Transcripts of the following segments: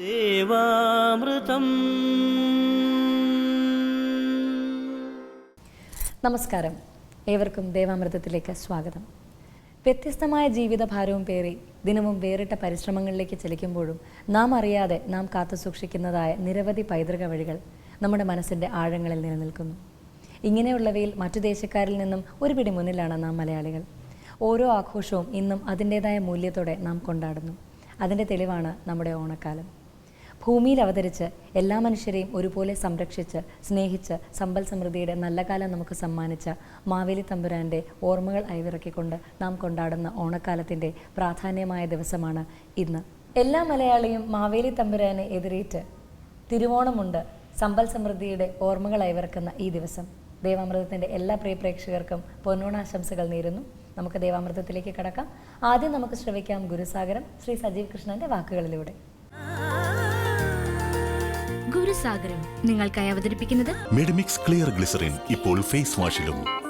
ദേവാമൃതം. നമസ്കാരം. ഏവർക്കും ദേവാമൃതത്തിലേക്ക് സ്വാഗതം. വ്യത്യസ്തമായ ജീവിതഭാരവും പേറി ദിനവും വേറിട്ട പരിശ്രമങ്ങളിലേക്ക് ചലിക്കുമ്പോഴും നാം അറിയാതെ നാം കാത്തു സൂക്ഷിക്കുന്നതായ നിരവധി പൈതൃക വഴികൾ നമ്മുടെ മനസ്സിന്റെ ആഴങ്ങളിൽ നിലനിൽക്കുന്നു. ഇങ്ങനെയുള്ളവയിൽ മറ്റു ദേശക്കാരിൽ നിന്നും ഒരു പിടി മുന്നിലാണ് നാം മലയാളികൾ. ഓരോ ആഘോഷവും ഇന്നും അതിന്റേതായ മൂല്യത്തോടെ നാം കൊണ്ടാടുന്നു. അതിന്റെ തെളിവാണ് നമ്മുടെ ഓണക്കാലം. ഭൂമിയിൽ അവതരിച്ച് എല്ലാ മനുഷ്യരെയും ഒരുപോലെ സംരക്ഷിച്ച് സ്നേഹിച്ച് സമ്പൽ സമൃദ്ധിയുടെ നല്ല കാലം നമുക്ക് സമ്മാനിച്ച മാവേലി തമ്പുരാന്റെ ഓർമ്മകൾ അയവിറക്കിക്കൊണ്ട് നാം കൊണ്ടാടുന്ന ഓണക്കാലത്തിന്റെ പ്രാധാന്യമായ ദിവസമാണ് ഇന്ന്. എല്ലാ മലയാളിയും മാവേലി തമ്പുരാനെ എതിരേറ്റ് തിരുവോണമുണ്ട് സമ്പൽ സമൃദ്ധിയുടെ ഓർമ്മകൾ അയവിറക്കുന്ന ഈ ദിവസം. ദേവാമൃതത്തിന്റെ എല്ലാ പ്രിയ പ്രേക്ഷകർക്കും പൊന്നോണാശംസകൾ നേരുന്നു. നമുക്ക് ദേവാമൃതത്തിലേക്ക് കടക്കാം. ആദ്യം നമുക്ക് ശ്രവിക്കാം ഗുരുസാഗരം ശ്രീ സജീവ് കൃഷ്ണന്റെ വാക്കുകളിലൂടെ. ഗുരുസാഗരം. നിങ്ങൾക്കായി അവതരിപ്പിക്കുന്നത് ക്ലിയർ ഗ്ലിസറിൻ ഇപ്പോൾ ഫേസ് വാഷിലും.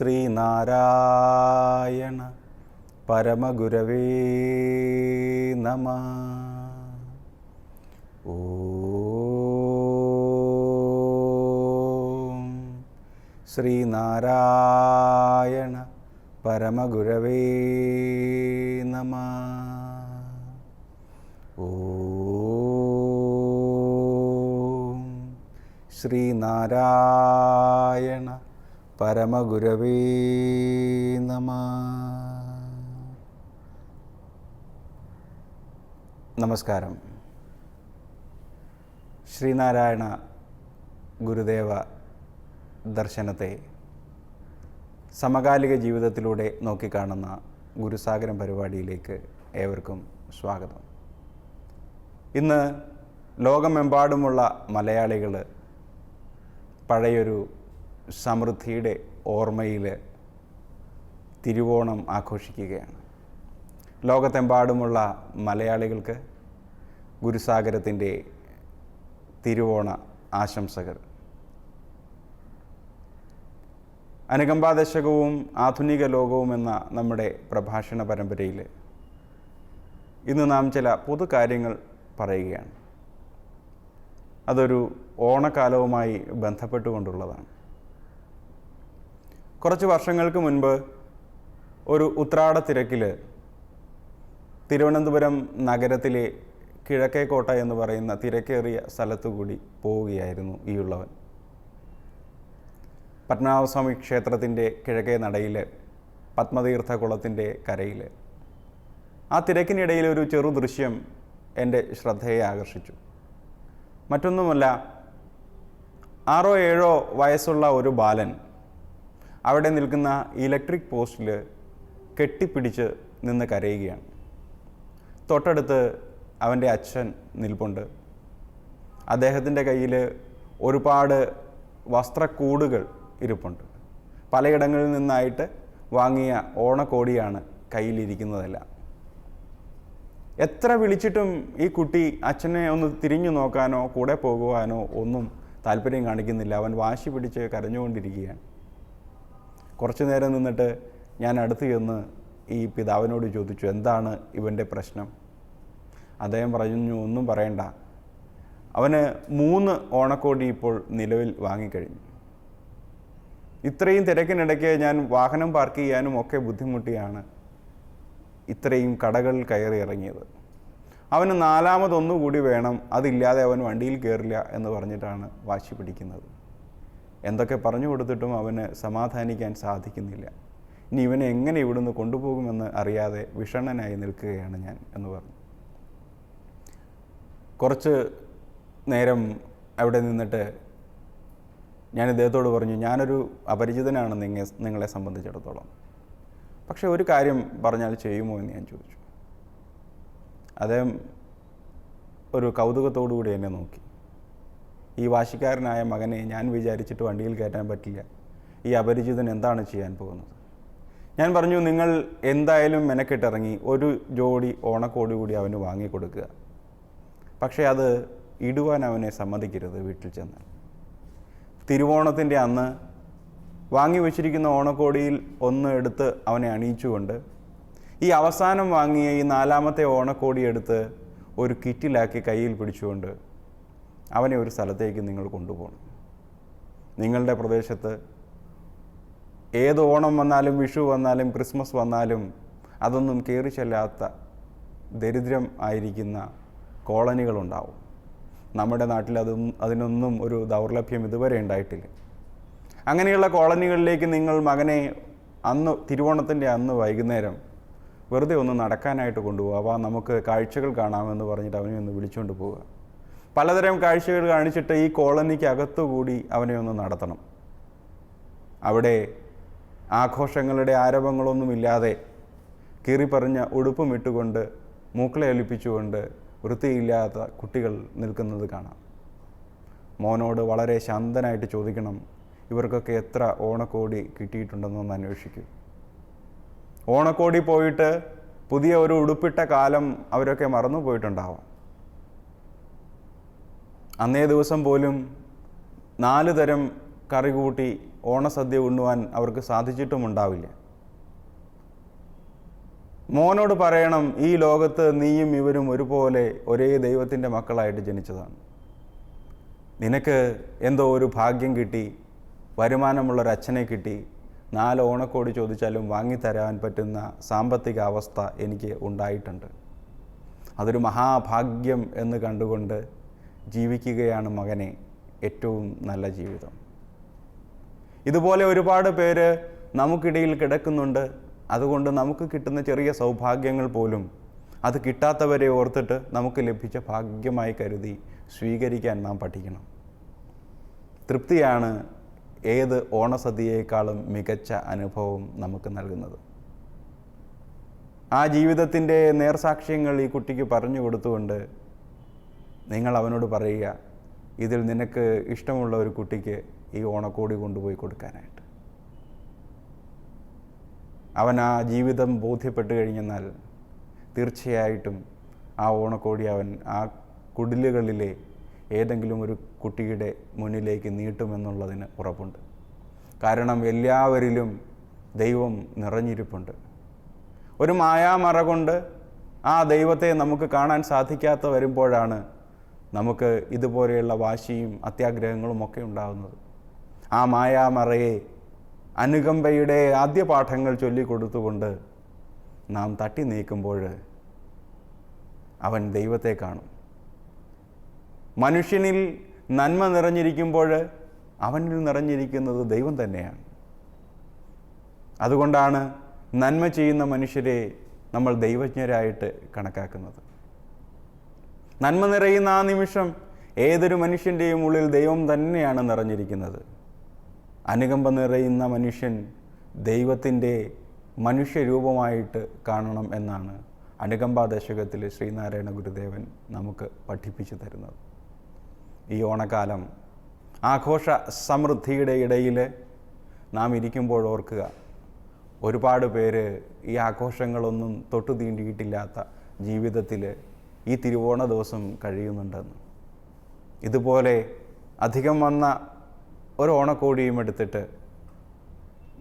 ശ്രീനാരായണ പരമഗുരവേ നമ. ഓം ശ്രീനാരായണ പരമഗുരവേ നമ. ഓം ശ്രീനാരായണ പരമഗുരവേ നമ. നമസ്കാരം. ശ്രീനാരായണ ഗുരുദേവ ദർശനത്തെ സമകാലിക ജീവിതത്തിലൂടെ നോക്കിക്കാണുന്ന ഗുരുസാഗരം പരിപാടിയിലേക്ക് ഏവർക്കും സ്വാഗതം. ഇന്ന് ലോകമെമ്പാടുമുള്ള മലയാളികൾ പഴയൊരു സമൃദ്ധിയുടെ ഓർമ്മയിൽ തിരുവോണം ആഘോഷിക്കുകയാണ്. ലോകത്തെമ്പാടുമുള്ള മലയാളികൾക്ക് ഗുരുസാഗരത്തിന്റെ തിരുവോണ ആശംസകൾ. അനുകമ്പാദശകവും ആധുനിക ലോകവും എന്ന നമ്മുടെ പ്രഭാഷണ പരമ്പരയിൽ ഇന്ന് നാം ചില പൊതു കാര്യങ്ങൾ പറയുകയാണ്. അതൊരു ഓണക്കാലവുമായി ബന്ധപ്പെട്ടുകൊണ്ടുള്ളതാണ്. കുറച്ച് വർഷങ്ങൾക്ക് മുൻപ് ഒരു ഉത്രാട തിരക്കിൽ തിരുവനന്തപുരം നഗരത്തിലെ കിഴക്കേക്കോട്ട എന്ന് പറയുന്ന തിരക്കേറിയ സ്ഥലത്തുകൂടി പോവുകയായിരുന്നു ഈ ഉള്ളവൻ. പത്മനാഭസ്വാമി ക്ഷേത്രത്തിന്റെ കിഴക്കേ നടയിൽ പത്മതീർത്ഥ കുളത്തിന്റെ കരയിൽ ആ തിരക്കിനിടയിൽ ഒരു ചെറു ദൃശ്യം എന്റെ ശ്രദ്ധയെ ആകർഷിച്ചു. മറ്റൊന്നുമല്ല ആറോ ഏഴോ വയസ്സുള്ള ഒരു ബാലൻ അവിടെ നിൽക്കുന്ന ഇലക്ട്രിക് പോസ്റ്റിൽ കെട്ടിപ്പിടിച്ച് നിന്ന് കരയുകയാണ്. തൊട്ടടുത്ത് അവന്റെ അച്ഛൻ നിൽപ്പുണ്ട്. അദ്ദേഹത്തിന്റെ കയ്യിൽ ഒരുപാട് വസ്ത്രക്കൂടുകൾ ഇരിപ്പുണ്ട്. പലയിടങ്ങളിൽ നിന്നായിട്ട് വാങ്ങിയ ഓണക്കോടിയാണ് കയ്യിലിരിക്കുന്നതെല്ലാം. എത്ര വിളിച്ചിട്ടും ഈ കുട്ടി അച്ഛനെ ഒന്ന് തിരിഞ്ഞു നോക്കാനോ കൂടെ പോകുവാനോ ഒന്നും താല്പര്യം കാണിക്കുന്നില്ല. അവൻ വാശി പിടിച്ച് കരഞ്ഞുകൊണ്ടിരിക്കുകയാണ്. കുറച്ചു നേരം നിന്നിട്ട് ഞാൻ അടുത്ത് ചെന്ന് ഈ പിതാവിനോട് ചോദിച്ചു എന്താണ് ഇവന്റെ പ്രശ്നം? അദ്ദേഹം പറഞ്ഞു ഒന്നും പറയണ്ട. അവന് മൂന്ന് ഓണക്കോടി ഇപ്പോൾ നിലവിൽ വാങ്ങിക്കഴിഞ്ഞു. ഇത്രയും തിരക്കിനിടയ്ക്ക് ഞാൻ വാഹനം പാർക്ക് ചെയ്യാനും ഒക്കെ ബുദ്ധിമുട്ടിയാണ്. ഇത്രയും കടകൾ കയറി ഇറങ്ങിയത്. അവന് നാലാമതൊന്നുകൂടി വേണം. അതില്ലാതെ അവൻ വണ്ടിയിൽ കയറില്ല എന്ന് പറഞ്ഞിട്ടാണ് വാശി പിടിക്കുന്നത്. എന്തൊക്കെ പറഞ്ഞു കൊടുത്തിട്ടും അവന് സമാധാനിക്കാൻ സാധിക്കുന്നില്ല. ഇനി ഇവനെ എങ്ങനെ ഇവിടുന്ന് കൊണ്ടുപോകുമെന്ന് അറിയാതെ വിഷണ്ണനായി നിൽക്കുകയാണ് ഞാൻ എന്ന് പറഞ്ഞു. കുറച്ച് നേരം അവിടെ നിന്നിട്ട് ഞാൻ ഇദ്ദേഹത്തോട് പറഞ്ഞു ഞാനൊരു അപരിചിതനാണ് നിങ്ങ നിങ്ങളെ സംബന്ധിച്ചിടത്തോളം. പക്ഷേ ഒരു കാര്യം പറഞ്ഞാൽ ചെയ്യുമോ എന്ന് ഞാൻ ചോദിച്ചു. അദ്ദേഹം ഒരു കൗതുകത്തോടു കൂടി എന്നെ നോക്കി. ഈ വാശിക്കാരനായ മകനെ ഞാൻ വിചാരിച്ചിട്ട് വണ്ടിയിൽ കയറ്റാൻ പറ്റില്ല. ഈ അപരിചിതൻ എന്താണ് ചെയ്യാൻ പോകുന്നത്? ഞാൻ പറഞ്ഞു നിങ്ങൾ എന്തായാലും മെനക്കെട്ടിറങ്ങി ഒരു ജോഡി ഓണക്കോടി കൂടി അവന് വാങ്ങിക്കൊടുക്കുക. പക്ഷേ അത് ഇടുവാൻ അവനെ സമ്മതിക്കരുത് വീട്ടിൽ ചെന്ന്. തിരുവോണത്തിന്റെ അന്ന് വാങ്ങി വച്ചിരിക്കുന്ന ഓണക്കോടിയിൽ ഒന്ന് എടുത്ത് അവനെ അണിയിച്ചുകൊണ്ട് ഈ അവസാനം വാങ്ങിയ ഈ നാലാമത്തെ ഓണക്കോടി എടുത്ത് ഒരു കിറ്റിലാക്കി കയ്യിൽ പിടിച്ചുകൊണ്ട് അവനെ ഒരു സ്ഥലത്തേക്ക് നിങ്ങൾ കൊണ്ടുപോകണം. നിങ്ങളുടെ പ്രദേശത്ത് ഏത് ഓണം വന്നാലും വിഷു വന്നാലും ക്രിസ്മസ് വന്നാലും അതൊന്നും കയറി ചെല്ലാത്ത ദരിദ്രം ആയിരിക്കുന്ന കോളനികളുണ്ടാവും. നമ്മുടെ നാട്ടിൽ അതും അതിനൊന്നും ഒരു ദൗർലഭ്യം ഇതുവരെ ഉണ്ടായിട്ടില്ല. അങ്ങനെയുള്ള കോളനികളിലേക്ക് നിങ്ങൾ മകനെ അന്ന് തിരുവോണത്തിന്റെ അന്ന് വൈകുന്നേരം വെറുതെ ഒന്ന് നടക്കാനായിട്ട് കൊണ്ടുപോകുക അപ്പോൾ നമുക്ക് കാഴ്ചകൾ കാണാമെന്ന് പറഞ്ഞിട്ട് അവനെ ഒന്ന് വിളിച്ചുകൊണ്ട് പോവുക. പലതരം കാഴ്ചകൾ കാണിച്ചിട്ട് ഈ കോളനിക്ക് അകത്തുകൂടി അവനെ ഒന്ന് നടത്തണം. അവിടെ ആഘോഷങ്ങളുടെ ആരവങ്ങളൊന്നുമില്ലാതെ കീറിപ്പറഞ്ഞ ഉടുപ്പും ഇട്ടുകൊണ്ട് മൂക്കളെ ഒലിപ്പിച്ചുകൊണ്ട് വൃത്തിയില്ലാത്ത കുട്ടികൾ നിൽക്കുന്നത് കാണാം. മോനോട് വളരെ ശാന്തനായിട്ട് ചോദിക്കണം ഇവർക്കൊക്കെ എത്ര ഓണക്കോടി കിട്ടിയിട്ടുണ്ടെന്നൊന്ന് അന്വേഷിക്കൂ. ഓണക്കോടി പോയിട്ട് പുതിയ ഒരു ഉടുപ്പിട്ട കാലം അവരൊക്കെ മറന്നു പോയിട്ടുണ്ടാവാം അന്നേ ദിവസം പോലും നാല് തരം കറി കൂട്ടി ഓണസദ്യ ഉണ്ണുവാൻ അവർക്ക് സാധിച്ചിട്ടുമുണ്ടാവില്ല മോനോട് പറയണം ഈ ലോകത്ത് നീയും ഇവരും ഒരുപോലെ ഒരേ ദൈവത്തിന്റെ മക്കളായിട്ട് ജനിച്ചതാണ്. നിനക്ക് എന്തോ ഒരു ഭാഗ്യം കിട്ടി വരുമാനമുള്ള ഒരു അച്ഛനെ കിട്ടി നാല് ഓണക്കോടി ചോദിച്ചാലും വാങ്ങിത്തരാൻ പറ്റുന്ന സാമ്പത്തിക അവസ്ഥ എനിക്ക് ഉണ്ടായിട്ടുണ്ട്. അതൊരു മഹാഭാഗ്യം എന്ന് കണ്ടുകൊണ്ട് ജീവിക്കുകയാണ് മകനെ ഏറ്റവും നല്ല ജീവിതം. ഇതുപോലെ ഒരുപാട് പേര് നമുക്കിടയിൽ കിടക്കുന്നുണ്ട്. അതുകൊണ്ട് നമുക്ക് കിട്ടുന്ന ചെറിയ സൗഭാഗ്യങ്ങൾ പോലും അത് കിട്ടാത്തവരെ ഓർത്തിട്ട് നമുക്ക് ലഭിച്ച ഭാഗ്യമായി കരുതി സ്വീകരിക്കാൻ നാം പഠിക്കണം. തൃപ്തിയാണ് ഏത് ഓണസദ്യയേക്കാളും മികച്ച അനുഭവം നമുക്ക് നൽകുന്നത്. ആ ജീവിതത്തിന്റെ നേർസാക്ഷ്യങ്ങൾ ഈ കുട്ടിക്ക് പറഞ്ഞു കൊടുത്തുകൊണ്ട് നിങ്ങൾ അവനോട് പറയുക ഇതിൽ നിനക്ക് ഇഷ്ടമുള്ള ഒരു കുട്ടിക്ക് ഈ ഓണക്കോടി കൊണ്ടുപോയി കൊടുക്കാനായിട്ട്. അവൻ ആ ജീവിതം ബോധ്യപ്പെട്ട് കഴിഞ്ഞെന്നാൽ തീർച്ചയായിട്ടും ആ ഓണക്കോടി അവൻ ആ കുടിലുകളിലെ ഏതെങ്കിലും ഒരു കുട്ടിയുടെ മുന്നിലേക്ക് നീട്ടുമെന്നുള്ളതിന് ഉറപ്പുണ്ട്. കാരണം എല്ലാവരിലും ദൈവം നിറഞ്ഞിരിപ്പുണ്ട്. ഒരു മായാമറ കൊണ്ട് ആ ദൈവത്തെ നമുക്ക് കാണാൻ സാധിക്കാത്ത വരുമ്പോഴാണ് നമുക്ക് ഇതുപോലെയുള്ള വാശിയും അത്യാഗ്രഹങ്ങളും ഒക്കെ ഉണ്ടാകുന്നത്. ആ മായാമറയെ അനുകമ്പയുടെ ആദ്യ പാഠങ്ങൾ ചൊല്ലിക്കൊടുത്തുകൊണ്ട് നാം തട്ടി നീക്കുമ്പോൾ അവൻ ദൈവത്തെ കാണും. മനുഷ്യനിൽ നന്മ നിറഞ്ഞിരിക്കുമ്പോൾ അവനിൽ നിറഞ്ഞിരിക്കുന്നത് ദൈവം തന്നെയാണ്. അതുകൊണ്ടാണ് നന്മ ചെയ്യുന്ന മനുഷ്യരെ നമ്മൾ ദൈവജ്ഞരായിട്ട് കണക്കാക്കുന്നത്. നന്മ നിറയുന്ന ആ നിമിഷം ഏതൊരു മനുഷ്യന്റെയും ഉള്ളിൽ ദൈവം തന്നെയാണ് നിറഞ്ഞിരിക്കുന്നത്. അനുകമ്പ നിറയുന്ന മനുഷ്യൻ ദൈവത്തിന്റെ മനുഷ്യരൂപമായിട്ട് കാണണം എന്നാണ് അനുകമ്പാ ദശകത്തിൽ ശ്രീനാരായണ ഗുരുദേവൻ നമുക്ക് പഠിപ്പിച്ചു തരുന്നത്. ഈ ഓണക്കാലം ആഘോഷ സമൃദ്ധിയുടെ ഇടയിൽ നാം ഇരിക്കുമ്പോൾ ഓർക്കുക ഒരുപാട് പേര് ഈ ആഘോഷങ്ങളൊന്നും തൊട്ടു തീണ്ടിയിട്ടില്ലാത്ത ജീവിതത്തിൽ ഈ തിരുവോണ ദിവസം കഴിയുന്നുണ്ടെന്ന്. ഇതുപോലെ അധികം വന്ന ഒരു ഓണക്കോടിയും എടുത്തിട്ട്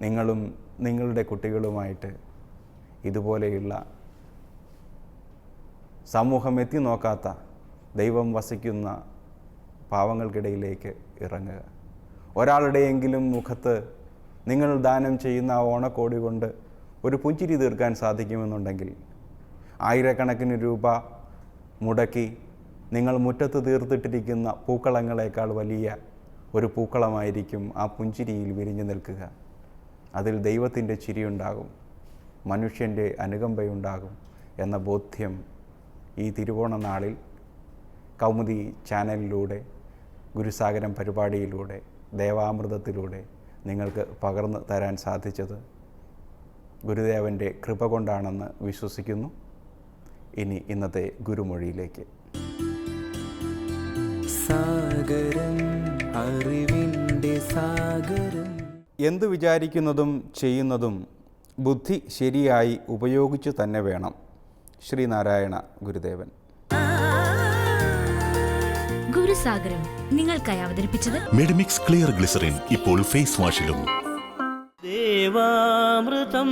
നിങ്ങളും നിങ്ങളുടെ കുട്ടികളുമായിട്ട് ഇതുപോലെയുള്ള സമൂഹം എത്തി നോക്കാത്ത ദൈവം വസിക്കുന്ന പാവങ്ങൾക്കിടയിലേക്ക് ഇറങ്ങുക. ഒരാളുടെയെങ്കിലും മുഖത്ത് നിങ്ങൾ ദാനം ചെയ്യുന്ന ആ ഓണക്കോടി കൊണ്ട് ഒരു പുഞ്ചിരി തീർക്കാൻ സാധിക്കുമെന്നുണ്ടെങ്കിൽ ആയിരക്കണക്കിന് രൂപ മുടക്കി നിങ്ങൾ മുറ്റത്ത് തീർത്തിട്ടിരിക്കുന്ന പൂക്കളങ്ങളെക്കാൾ വലിയ ഒരു പൂക്കളമായിരിക്കും ആ പുഞ്ചിരിയിൽ വിരിഞ്ഞു നിൽക്കുക. അതിൽ ദൈവത്തിന്റെ ചിരിയുണ്ടാകും മനുഷ്യന്റെ അനുകമ്പയുണ്ടാകും എന്ന ബോധ്യം ഈ തിരുവോണ നാളിൽ കൗമുദി ചാനലിലൂടെ ഗുരുസാഗരം പരിപാടിയിലൂടെ ദേവാമൃതത്തിലൂടെ നിങ്ങൾക്ക് പകർന്നു തരാൻ സാധിച്ചത് ഗുരുദേവന്റെ കൃപ കൊണ്ടാണെന്ന് വിശ്വസിക്കുന്നു. ഇനി ഇന്നത്തെ ഗുരുമൊഴിയിലേക്ക്. സാഗരം അറിവിന്റെ സാഗരം. എന്ത് വിചാരിക്കുന്നതും ചെയ്യുന്നതും ബുദ്ധി ശരിയായി ഉപയോഗിച്ചു തന്നെ വേണം. ശ്രീനാരായണ ഗുരുദേവൻ. ഗുരുസാഗരം നിങ്ങൾക്കായി അവതരിപ്പിച്ചത് മെഡിമിക്സ് ക്ലിയർ ഗ്ലിസറിൻ ഇപ്പോൾ ഫേസ് വാഷിലും. ദേവാമൃതം.